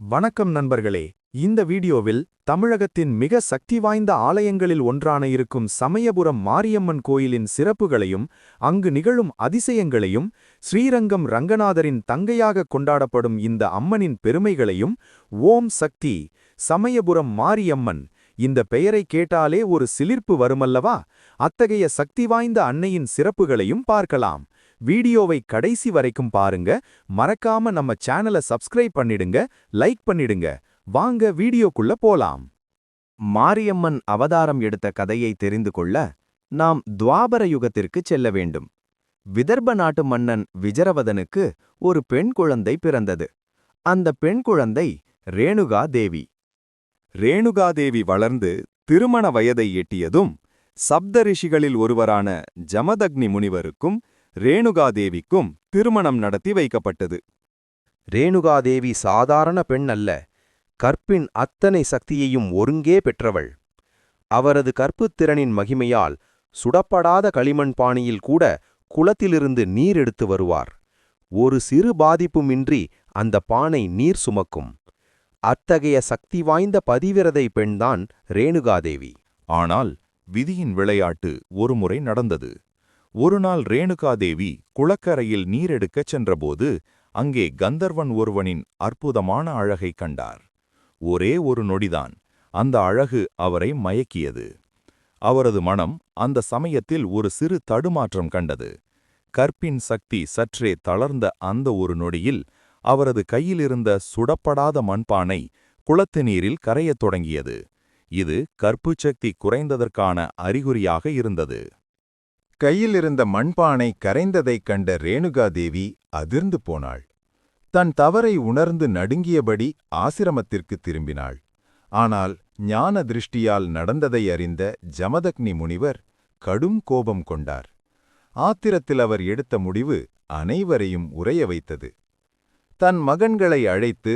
வணக்கம் நண்பர்களே. இந்த வீடியோவில் தமிழகத்தின் மிக சக்தி வாய்ந்த ஆலயங்களில் ஒன்றான இருக்கும் சமயபுரம் மாரியம்மன் கோயிலின் சிறப்புகளையும் அங்கு நிகழும் அதிசயங்களையும் ஸ்ரீரங்கம் ரங்கநாதரின் தங்கையாக கொண்டாடப்படும் இந்த அம்மனின் பெருமைகளையும் ஓம் சக்தி சமயபுரம் மாரியம்மன் இந்த பெயரை கேட்டாலே ஒரு சிலிர்ப்பு வருமல்லவா? அத்தகைய சக்தி வாய்ந்த அன்னையின் சிறப்புகளையும் பார்க்கலாம். வீடியோவை கடைசி வரைக்கும் பாருங்க. மறக்காம நம்ம சேனலை சப்ஸ்கிரைப் பண்ணிடுங்க லைக் பண்ணிடுங்க. வாங்க வீடியோக்குள்ள போலாம். மாரியம்மன் அவதாரம் எடுத்த கதையை தெரிந்து கொள்ள நாம் துவாபர யுகத்திற்குச் செல்ல வேண்டும். விதர்ப நாட்டு மன்னன் விஜரவதனுக்கு ஒரு பெண் குழந்தை பிறந்தது. அந்த பெண் குழந்தை ரேணுகா தேவி. ரேணுகாதேவி வளர்ந்து திருமண வயதை எட்டியதும் சப்தரிஷிகளில் ஒருவரான ஜமதக்னி முனிவருக்கும் ரேணுகாதேவிக்கும் திருமணம் நடத்தி வைக்கப்பட்டது. ரேணுகாதேவி சாதாரண பெண் அல்ல கற்பின் அத்தனை சக்தியையும் ஒருங்கே பெற்றவள். அவரது கற்புத்திறனின் மகிமையால் சுடப்படாத களிமண் பாணியில் கூட குளத்திலிருந்து நீர் எடுத்து வருவார். ஒரு சிறு பாதிப்புமின்றி அந்த பானை நீர் சுமக்கும். அத்தகைய சக்தி வாய்ந்த பதிவிரதை பெண்தான் ரேணுகாதேவி. ஆனால் விதியின் விளையாட்டு ஒருமுறை நடந்தது. ஒருநாள் ரேணுகாதேவி குளக்கரையில் நீரெடுக்கச் சென்றபோது அங்கே கந்தர்வன் ஒருவனின் அற்புதமான அழகைக் கண்டார். ஒரே ஒரு நொடிதான். அந்த அழகு அவரை மயக்கியது. அவரது மனம் அந்த சமயத்தில் ஒரு சிறு தடுமாற்றம் கண்டது. கற்பின் சக்தி சற்றே தளர்ந்த அந்த ஒரு நொடியில் அவரது கையிலிருந்த சுடப்படாத மண்பானை குளத்து நீரில் கரையத் தொடங்கியது. இது கற்புச் சக்தி குறைந்ததற்கான அறிகுறியாக இருந்தது. கையிலிருந்த மண்பானை கரைந்ததைக் கண்ட ரேணுகாதேவி அதிர்ந்து போனாள். தன் தவறை உணர்ந்து நடுங்கியபடி ஆசிரமத்திற்கு திரும்பினாள். ஆனால் ஞான திருஷ்டியால் நடந்ததை அறிந்த ஜமதக்னி முனிவர் கடும் கோபம் கொண்டார். ஆத்திரத்தில் அவர் எடுத்த முடிவு அனைவரையும் உறைய வைத்தது. தன் மகன்களை அழைத்து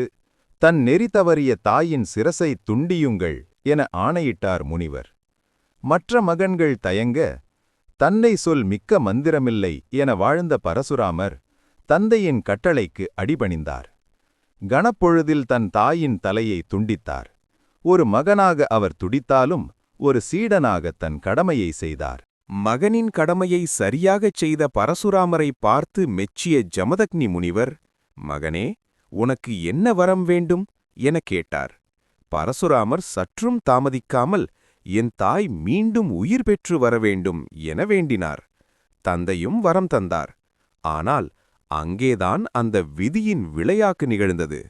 தன் நெறி தவறிய தாயின் சிரசை துண்டியுங்கள் என ஆணையிட்டார் முனிவர். மற்ற மகன்கள் தயங்க தன்னை சொல் மிக்க மந்திரமில்லை என வாழ்ந்த பரசுராமர் தந்தையின் கட்டளைக்கு அடிபணிந்தார். கணப்பொழுதில் தன் தாயின் தலையை துண்டித்தார். ஒரு மகனாக அவர் துடித்தாலும் ஒரு சீடனாக தன் கடமையை செய்தார். மகனின் கடமையை சரியாகச் செய்த பரசுராமரை பார்த்து மெச்சிய ஜமதக்னி முனிவர் மகனே உனக்கு என்ன வரம் வேண்டும்? எனக் கேட்டார். பரசுராமர் சற்றும் தாமதிக்காமல் என் தாய் மீண்டும் உயிர் பெற்று வர வேண்டும் என வேண்டினார். தந்தையும் வரம் தந்தார். ஆனால் அங்கேதான் அந்த விதியின் விளையாக்கு நிகழ்ந்தது.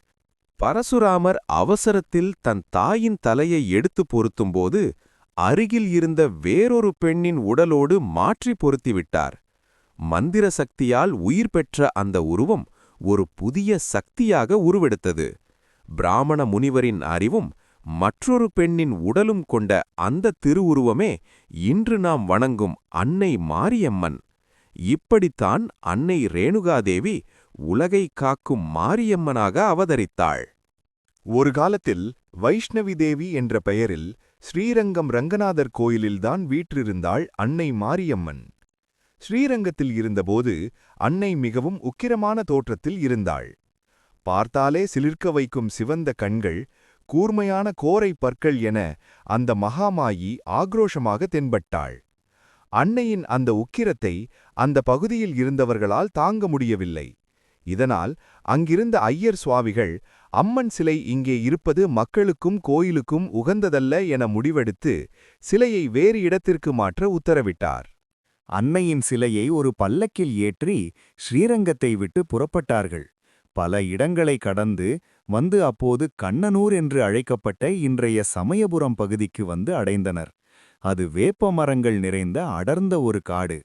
பரசுராமர் அவசரத்தில் தன் தாயின் தலையை எடுத்து பொருத்தும்போது அருகில் இருந்த வேறொரு பெண்ணின் உடலோடு மாற்றி பொருத்திவிட்டார். மந்திர சக்தியால் உயிர் பெற்ற அந்த உருவம் ஒரு புதிய சக்தியாக உருவெடுத்தது. பிராமண முனிவரின் அறிவும் மற்றொரு பெண்ணின் உடலும் கொண்ட அந்த திருவுருவமே இன்று நாம் வணங்கும் அன்னை மாரியம்மன். இப்படித்தான் அன்னை ரேணுகாதேவி உலகை காக்கும் மாரியம்மனாக அவதரித்தாள். ஒரு காலத்தில் வைஷ்ணவி தேவி என்ற பெயரில் ஸ்ரீரங்கம் ரங்கநாதர் கோயிலில்தான் வீற்றிருந்தாள் அன்னை மாரியம்மன். ஸ்ரீரங்கத்தில் இருந்தபோது அன்னை மிகவும் உக்கிரமான தோற்றத்தில் இருந்தாள். பார்த்தாலே சிலிர்க்க வைக்கும் சிவந்த கண்கள் கூர்மையான கோரை பற்கள் என அந்த மகாமாயி ஆக்ரோஷமாக தென்பட்டாள். அன்னையின் அந்த உக்கிரத்தை அந்த பகுதியில் இருந்தவர்களால் தாங்க முடியவில்லை. இதனால் அங்கிருந்த ஐயர் சுவாமிகள் அம்மன் சிலை இங்கே இருப்பது மக்களுக்கும் கோயிலுக்கும் உகந்ததல்ல என முடிவெடுத்து சிலையை வேறு இடத்திற்கு மாற்ற உத்தரவிட்டார். அன்னையின் சிலையை ஒரு பல்லக்கில் ஏற்றி ஸ்ரீரங்கத்தை விட்டு புறப்பட்டார்கள். பல இடங்களை கடந்து வந்து அப்போது கண்ணனூர் என்று அழைக்கப்பட்ட இன்றைய சமயபுரம் பகுதிக்கு வந்து அடைந்தனர். அது வேப்ப மரங்கள் நிறைந்த அடர்ந்த ஒரு காடு.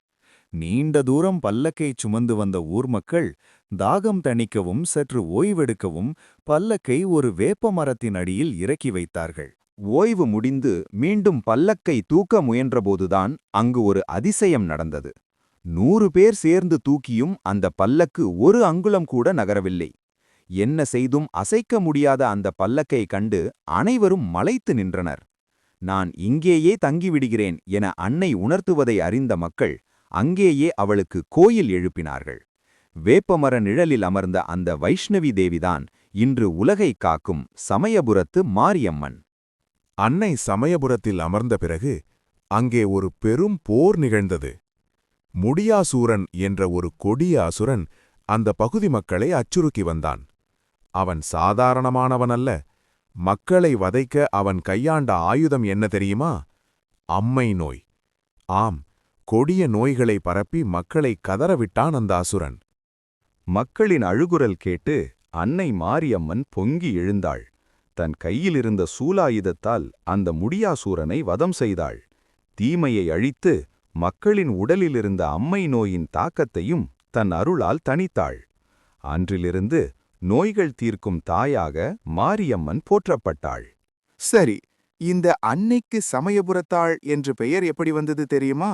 நீண்ட தூரம் பல்லக்கை சுமந்து வந்த ஊர் மக்கள் தாகம் தணிக்கவும் சற்று ஓய்வெடுக்கவும் பல்லக்கை ஒரு வேப்ப மரத்தின் அடியில் இறக்கி வைத்தார்கள். ஓய்வு முடிந்து மீண்டும் பல்லக்கை தூக்க முயன்றபோதுதான் அங்கு ஒரு அதிசயம் நடந்தது. நூறு பேர் சேர்ந்து தூக்கியும் அந்த பல்லக்கு ஒரு அங்குலம் கூட நகரவில்லை. என்ன செய்தும் அசைக்க முடியாத அந்த பல்லக்கை கண்டு அனைவரும் மலைத்து நின்றனர். நான் இங்கேயே தங்கிவிடுகிறேன் என அன்னை உணர்த்துவதை அறிந்த மக்கள் அங்கேயே அவளுக்கு கோயில் எழுப்பினார்கள். வேப்பமர நிழலில் அமர்ந்த அந்த வைஷ்ணவி தேவிதான் இன்று உலகை காக்கும் சமயபுரத்து மாரியம்மன். அன்னை சமயபுரத்தில் அமர்ந்த பிறகு அங்கே ஒரு பெரும் போர் நிகழ்ந்தது. முடியாசூரன் என்ற ஒரு கொடிய அசுரன் அந்த பகுதி மக்களை அச்சுறுக்கி வந்தான். அவன் சாதாரணமானவனல்ல. மக்களை வதைக்க அவன் கையாண்ட ஆயுதம் என்ன தெரியுமா? அம்மை நோய். ஆம் கொடிய நோய்களை பரப்பி மக்களை கதறவிட்டான் அந்த அசுரன் மக்களின் அழுகுரல் கேட்டு அன்னை மாரியம்மன் பொங்கி எழுந்தாள். தன் கையிலிருந்த சூலாயுதத்தால் அந்த முடியாசூரனை வதம் செய்தாள். தீமையை அழித்து மக்களின் உடலிலிருந்த அம்மை நோயின் தாக்கத்தையும் தன் அருளால் தணித்தாள். அன்றிலிருந்து நோய்கள் தீர்க்கும் தாயாக மாரியம்மன் போற்றப்பட்டாள். சரி இந்த அன்னைக்கு சமயபுரத்தாள் என்று பெயர் எப்படி வந்தது தெரியுமா?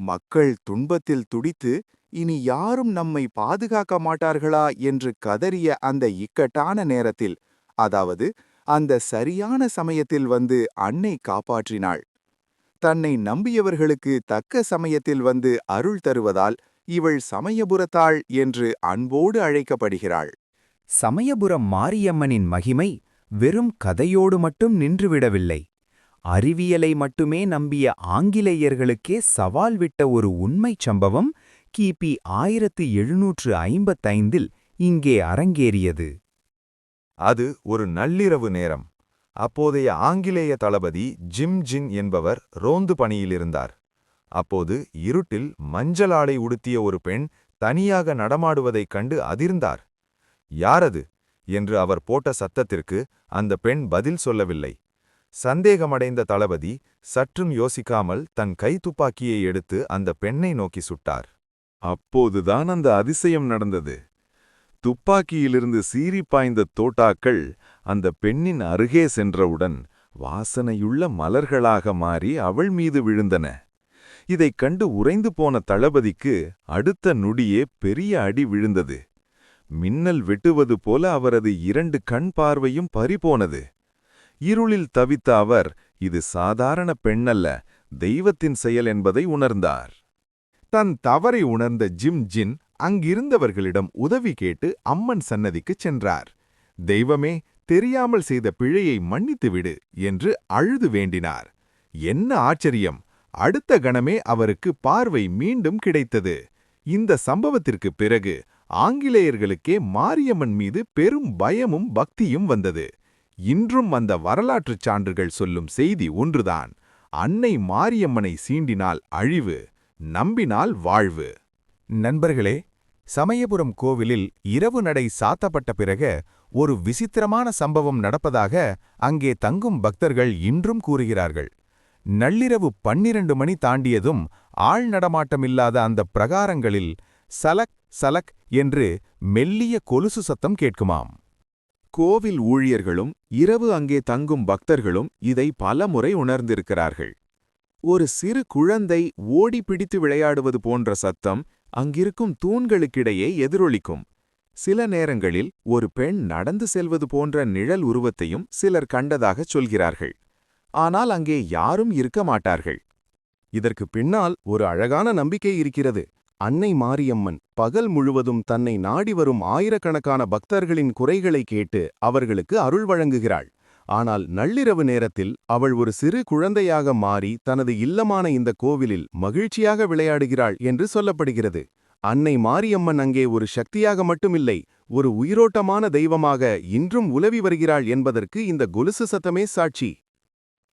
மக்கள் துன்பத்தில் துடித்து இனி யாரும் நம்மை பாதுகாக்க மாட்டார்களா என்று கதறிய அந்த இக்கட்டான நேரத்தில் அதாவது அந்த சரியான சமயத்தில் வந்து அன்னை காப்பாற்றினாள். தன்னை நம்பியவர்களுக்கு தக்க சமயத்தில் வந்து அருள் தருவதால் இவள் சமயபுரத்தாள் என்று அன்போடு அழைக்கப்படுகிறாள். சமயபுரம் மாரியம்மனின் மகிமை வெறும் கதையோடு மட்டும் நின்றுவிடவில்லை. அறிவியலை மட்டுமே நம்பிய ஆங்கிலேயர்களுக்கே சவால் விட்ட ஒரு உண்மைச் சம்பவம் கிபி ஆயிரத்து எழுநூற்று ஐம்பத்தைந்தில் இங்கே அரங்கேறியது. அது ஒரு நள்ளிரவு நேரம். அப்போதைய ஆங்கிலேய தளபதி ஜிம் ஜின் என்பவர் ரோந்து பணியிலிருந்தார் அப்போது இருட்டில் மஞ்சள் ஆடை உடுத்திய ஒரு பெண் தனியாக நடமாடுவதைக் கண்டு அதிர்ந்தார். யாரது? என்று அவர் போட்ட சத்தத்திற்கு அந்த பெண் பதில் சொல்லவில்லை. சந்தேகமடைந்த தளபதி சற்றும் யோசிக்காமல் தன் கைத்துப்பாக்கியை எடுத்து அந்த பெண்ணை நோக்கி சுட்டார். அப்போதுதான் அந்த அதிசயம் நடந்தது. துப்பாக்கியிலிருந்து சீறி பாய்ந்த தோட்டாக்கள் அந்த பெண்ணின் அருகே சென்றவுடன் வாசனையுள்ள மலர்களாக மாறி அவள் மீது விழுந்தன. இதைக் கண்டு உறைந்து போன தளபதிக்கு அடுத்த நொடியே பெரிய அடி விழுந்தது. மின்னல் வெட்டுவது போல அவரது இரண்டு கண் பார்வையும் பறிபோனது. இருளில் தவித்த அவர் இது சாதாரண பெண்ணல்ல தெய்வத்தின் செயல் என்பதை உணர்ந்தார். தன் தவறை உணர்ந்த ஜிம் ஜின் அங்கிருந்தவர்களிடம் உதவி கேட்டு அம்மன் சன்னதிக்குச் சென்றார். தெய்வமே தெரியாமல் செய்த பிழையை மன்னித்துவிடு என்று அழுது வேண்டினார். என்ன ஆச்சரியம்! அடுத்த கணமே அவருக்கு பார்வை மீண்டும் கிடைத்தது. இந்த சம்பவத்திற்குப் பிறகு ஆங்கிலேயர்களுக்கே மாரியம்மன் மீது பெரும் பயமும் பக்தியும் வந்தது. இன்றும் அந்த வரலாற்றுச் சான்றுகள் சொல்லும் செய்தி ஒன்றுதான். அன்னை மாரியம்மனை சீண்டினால் அழிவு நம்பினால் வாழ்வு. நண்பர்களே சமயபுரம் கோவிலில் இரவு நடை சாத்தப்பட்ட பிறகு ஒரு விசித்திரமான சம்பவம் நடப்பதாக அங்கே தங்கும் பக்தர்கள் இன்றும் கூறுகிறார்கள். நள்ளிரவு பன்னிரண்டு மணி தாண்டியதும் ஆள் நடமாட்டமில்லாத அந்த பிரகாரங்களில் சலக் சலக் என்று மெல்லிய கொலுசு சத்தம் கேட்குமாம். கோவில் ஊழியர்களும் இரவு அங்கே தங்கும் பக்தர்களும் இதை பலமுறை உணர்ந்திருக்கிறார்கள். ஒரு சிறு குழந்தை ஓடி பிடித்து விளையாடுவது போன்ற சத்தம் அங்கிருக்கும் தூண்களுக்கிடையே எதிரொலிக்கும். சில நேரங்களில் ஒரு பெண் நடந்து செல்வது போன்ற நிழல் உருவத்தையும் சிலர் கண்டதாகச் சொல்கிறார்கள். ஆனால் அங்கே யாரும் இருக்க மாட்டார்கள். இதற்கு பின்னால் ஒரு அழகான நம்பிக்கை இருக்கிறது. அன்னை மாரியம்மன் பகல் முழுவதும் தன்னை நாடி வரும் ஆயிரக்கணக்கான பக்தர்களின் குறைகளை கேட்டு அவர்களுக்கு அருள் வழங்குகிறாள். ஆனால் நள்ளிரவு நேரத்தில் அவள் ஒரு சிறு குழந்தையாக மாறி தனது இல்லமான இந்த கோவிலில் மகிழ்ச்சியாக விளையாடுகிறாள் என்று சொல்லப்படுகிறது. அன்னை மாரியம்மன் அங்கே ஒரு சக்தியாக மட்டுமில்லை ஒரு உயிரோட்டமான தெய்வமாக இன்றும் உலவி வருகிறாள் என்பதற்கு இந்த கொலுசு சத்தமே சாட்சி.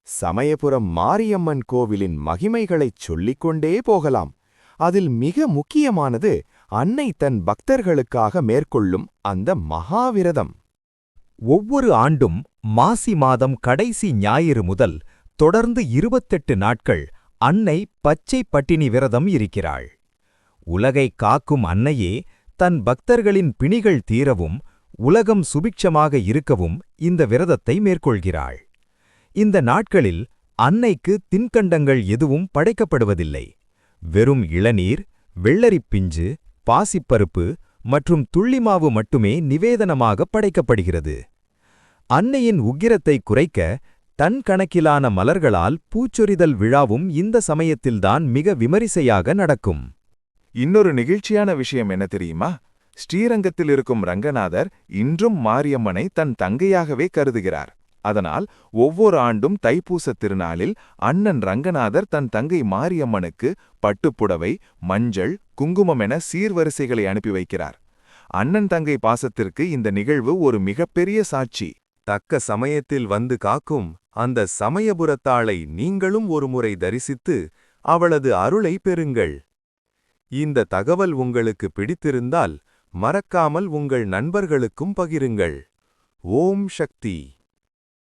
சமயபுரம் மாரியம்மன் கோவிலின் மகிமைகளைச் சொல்லிக்கொண்டே போகலாம். அதில் மிக முக்கியமானது அன்னை தன் பக்தர்களுக்காக மேற்கொள்ளும் அந்த மகாவிரதம். ஒவ்வொரு ஆண்டும் மாசி மாதம் கடைசி ஞாயிறு முதல் தொடர்ந்து இருபத்தெட்டு நாட்கள் அன்னை பச்சை பட்டினி விரதம் இருக்கிறாள். உலகை காக்கும் அன்னையே தன் பக்தர்களின் பிணிகள் தீரவும் உலகம் சுபிக்ஷமாக இருக்கவும் இந்த விரதத்தை மேற்கொள்கிறாள். இந்த நாட்களில் அன்னைக்கு தின்கண்டங்கள் எதுவும் படைக்கப்படுவதில்லை. வெறும் இளநீர் வெள்ளரிப் பிஞ்சு பாசிப்பருப்பு மற்றும் துள்ளிமாவு மட்டுமே நிவேதனமாக படைக்கப்படுகிறது. அன்னையின் உக்கிரத்தை குறைக்க தன் கணக்கிலான மலர்களால் பூச்சொரிதல் விழாவும் இந்த சமயத்தில்தான் மிக விமரிசையாக நடக்கும். இன்னொரு நிகழ்ச்சியான விஷயம் என்ன தெரியுமா? ஸ்ரீரங்கத்தில் இருக்கும் ரங்கநாதர் இன்றும் மாரியம்மனை தன் தங்கையாகவே கருதுகிறார். அதனால் ஒவ்வொரு ஆண்டும் தைப்பூசத் திருநாளில் அண்ணன் ரங்கநாதர் தன் தங்கை மாரியம்மனுக்கு பட்டுப்புடவை மஞ்சள் குங்குமம் என சீர்வரிசைகளை அனுப்பி வைக்கிறார். அண்ணன் தங்கை பாசத்திற்கு இந்த நிகழ்வு ஒரு மிகப்பெரிய சாட்சி. தக்க சமயத்தில் வந்து காக்கும் அந்த சமயபுரத்தாளை நீங்களும் ஒருமுறை தரிசித்து அவளது அருளை பெறுங்கள். இந்த தகவல் உங்களுக்கு பிடித்திருந்தால் மறக்காமல் உங்கள் நண்பர்களுக்கும் பகிருங்கள். ஓம் சக்தி.